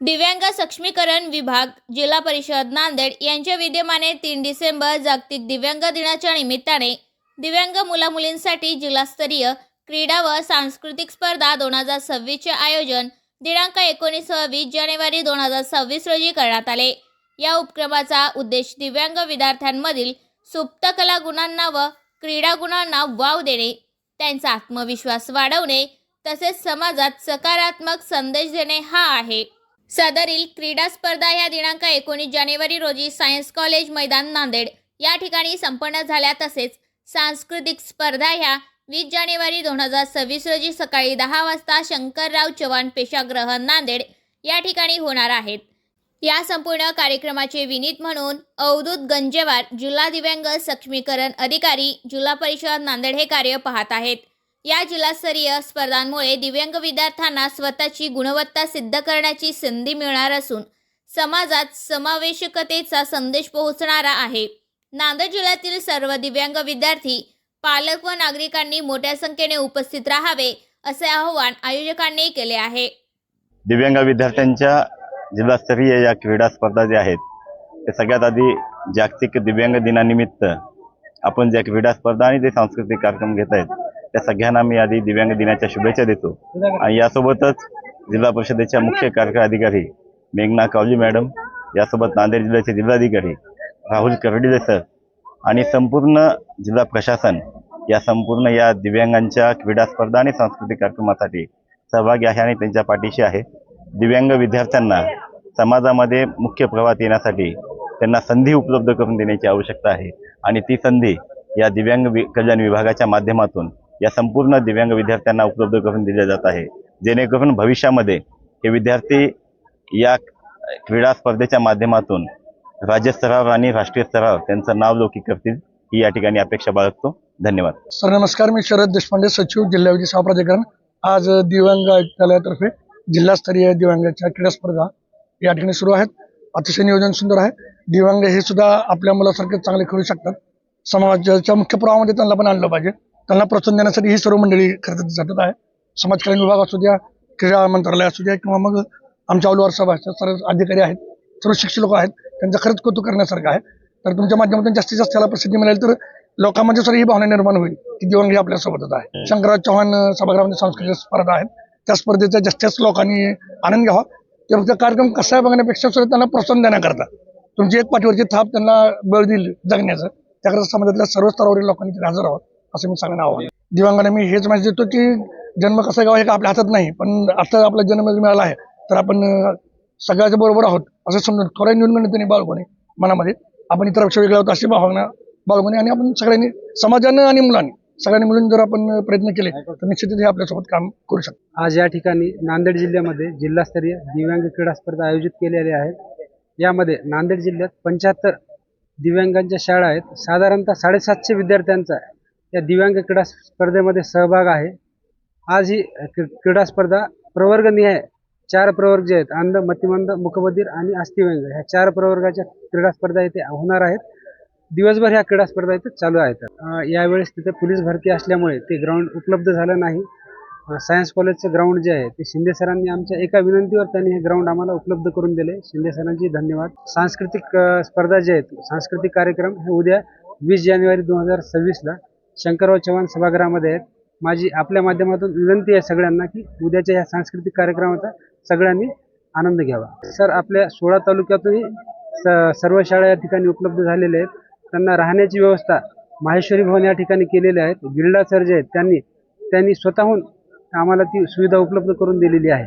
दिव्यांग सक्षमीकरण विभाग जिल्हा परिषद नांदेड यांच्या विद्यमाने तीन डिसेंबर जागतिक दिव्यांग दिनाच्या निमित्ताने दिव्यांग मुलामुलींसाठी जिल्हास्तरीय क्रीडा व सांस्कृतिक स्पर्धा दोन हजार सव्वीसचे आयोजन दिनांक एकोणीस व वीस जानेवारी दोन हजार सव्वीस रोजी करण्यात आले. या उपक्रमाचा उद्देश दिव्यांग विद्यार्थ्यांमधील सुप्त कला गुणांना व क्रीडा गुणांना वाव देणे त्यांचा आत्मविश्वास वाढवणे तसेच समाजात सकारात्मक संदेश देणे हा आहे. सदरील क्रीडा स्पर्धा ह्या दिनांक एकोणीस जानेवारी रोजी सायन्स कॉलेज मैदान नांदेड या ठिकाणी संपन्न झाल्या तसेच सांस्कृतिक स्पर्धा ह्या वीस जानेवारी दोन हजार सव्वीस रोजी सकाळी दहा वाजता शंकरराव चव्हाण पेशाग्रह नांदेड या ठिकाणी होणार आहेत. या संपूर्ण कार्यक्रमाचे विनीत म्हणून अवधूत गंजेवार जिल्हा दिव्यांग सक्षमीकरण अधिकारी जिल्हा परिषद नांदेड हे कार्य पाहत आहेत. या जिल्हास्तरीय स्पर्धांमुळे दिव्यांग विद्यार्थ्यांना स्वतःची गुणवत्ता सिद्ध करण्याची संधी मिळणार असून समाजात समावेशकतेचा संदेश पोहोचणारा आहे. नांदेड जिल्ह्यातील सर्व दिव्यांग विद्यार्थी पालक व नागरिकांनी मोठ्या संख्येने उपस्थित राहावे असे आवाहन आयोजकांनी केले आहे. दिव्यांग विद्यार्थ्यांच्या जिल्हास्तरीय या क्रीडा स्पर्धा ज्या आहेत ते सगळ्यात आधी जागतिक दिव्यांग दिनानिमित्त आपण ज्या क्रीडा स्पर्धा आणि जे सांस्कृतिक कार्यक्रम घेत आहेत त्या सगळ्यांना मी आधी दिव्यांग दिनाच्या शुभेच्छा देतो. आणि यासोबतच जिल्हा परिषदेच्या मुख्य कार्यकारी अधिकारी मेघना कावली मॅडम यासोबत नांदेड जिल्ह्याचे जिल्हाधिकारी राहुल कर्डिले सर आणि संपूर्ण जिल्हा प्रशासन या संपूर्ण या दिव्यांगांच्या क्रीडा स्पर्धा आणि सांस्कृतिक कार्यक्रमासाठी सहभागी आहे आणि त्यांच्या पाठीशी आहे. दिव्यांग विद्यार्थ्यांना समाजामध्ये मुख्य प्रवाहात येण्यासाठी त्यांना संधी उपलब्ध करून देण्याची आवश्यकता आहे. आणि ती संधी या दिव्यांग वि कल्याण विभागाच्या माध्यमातून या संपूर्ण दिव्यांग विद्यार्थ्यांना उपलब्ध करून दिल्या जात आहे. जेणेकरून भविष्यामध्ये हे विद्यार्थी या क्रीडा स्पर्धेच्या माध्यमातून राज्यस्तरावर आणि राष्ट्रीय स्तरावर त्यांचं नाव लौकिक करतील ही या ठिकाणी अपेक्षा बाळगतो. धन्यवाद. सर नमस्कार. मी शरद देशपांडे सचिव जिल्हा विधी सेवा प्राधिकरण. आज दिव्यांग आयुक्तालयातर्फे जिल्हास्तरीय दिव्यांगाच्या क्रीडा स्पर्धा या ठिकाणी सुरू आहेत. अतिशय नियोजन सुंदर आहे. दिव्यांग हे सुद्धा आपल्या मुलासारखे चांगले खेळू शकतात. समाजाच्या मुख्य प्रवाहामध्ये त्यांना पण आणलं पाहिजे. त्यांना प्रोत्साहन देण्यासाठी ही सर्व मंडळी खरं झटत आहे. समाज कल्याण विभाग असू द्या क्रीडा मंत्रालय असू द्या किंवा मग आमच्या औलवार सभाच्या सर्व अधिकारी आहेत सर्व शिक्षक लोक आहेत त्यांचं खरंच कौतुक करण्यासारखं आहे. तर तुमच्या माध्यमातून जास्तीत जास्त त्याला प्रसिद्धी मिळेल तर लोकांमध्ये सर ही भावना निर्माण होईल की दिव्यांग हे आपल्यासोबतच आहे. शंकरराव चव्हाण सभागृहामध्ये सांस्कृतिक स्पर्धा आहेत. त्या स्पर्धेचा जास्तीत जास्त लोकांनी आनंद घ्यावा. ते फक्त कार्यक्रम कसा आहे बघण्यापेक्षा सुद्धा त्यांना प्रोत्साहन देण्याकरता. तुमची एक पाठीवरची थाप त्यांना बळ देईल जगण्याचं. त्याकरता समाजातल्या सर्व स्तरावरील लोकांनी हजर राहावं. असं मी सांगणं आव्हान दिव्यांगाने मी हेच माहिती देतो की जन्म कसा गाव हे का आपल्या हातात नाही पण आता आपला जन्म मिळाला आहे तर आपण सगळ्याच्या बरोबर आहोत असं समजून थोड्या निर्णय त्यांनी बाळगणे मनामध्ये आपण इतरपेक्षा वेगळं आहोत अशी भावना बाळगणे आणि आपण सगळ्यांनी समाजानं आणि मुलांनी सगळ्यांनी मिळून जर आपण प्रयत्न केले तर निश्चितच हे आपल्यासोबत काम करू शकतो. आज या ठिकाणी नांदेड जिल्ह्यामध्ये जिल्हास्तरीय दिव्यांग क्रीडा स्पर्धा आयोजित केलेल्या आहेत यामध्ये नांदेड जिल्ह्यात पंच्याहत्तर दिव्यांगांच्या शाळा आहेत. साधारणतः साडेसातशे विद्यार्थ्यांचा या दिव्यांग क्रीडा स्पर्धेमध्ये सहभाग आहे. आज ही क्रीडा स्पर्धा प्रवर्गनिहाय चार प्रवर्ग जे आहेत अंध मतिमंद मुखबधीर आणि अस्थिव्यंग ह्या चार प्रवर्गाच्या क्रीडा स्पर्धा इथे होणार आहेत. दिवसभर ह्या क्रीडा स्पर्धा इथे चालू आहेत. यावेळेस तिथे पोलीस भरती असल्यामुळे ते ग्राउंड उपलब्ध झालं नाही. सायन्स कॉलेजचं ग्राउंड जे आहे ते शिंदे सरांनी आमच्या एका विनंतीवर त्यांनी हे ग्राउंड आम्हाला उपलब्ध करून दिले. शिंदे सरांची धन्यवाद. सांस्कृतिक स्पर्धा जे आहेत सांस्कृतिक कार्यक्रम हे उद्या वीस जानेवारी दोन हजार सव्वीसला शंकरराव चव्हाण सभागृहामध्ये आहेत. माझी आपल्या माध्यमातून विनंती आहे सगळ्यांना की उद्याच्या या सांस्कृतिक कार्यक्रमाचा सगळ्यांनी आनंद घ्यावा. सर आपल्या सोळा तालुक्यातूनही स- सर्व शाळा या ठिकाणी उपलब्ध झालेल्या आहेत. त्यांना राहण्याची व्यवस्था माहेश्वरी भवन या ठिकाणी केलेले आहेत. गिरडा सर जे आहेत त्यांनी त्यांनी स्वतःहून आम्हाला ती सुविधा उपलब्ध करून दिलेली आहे.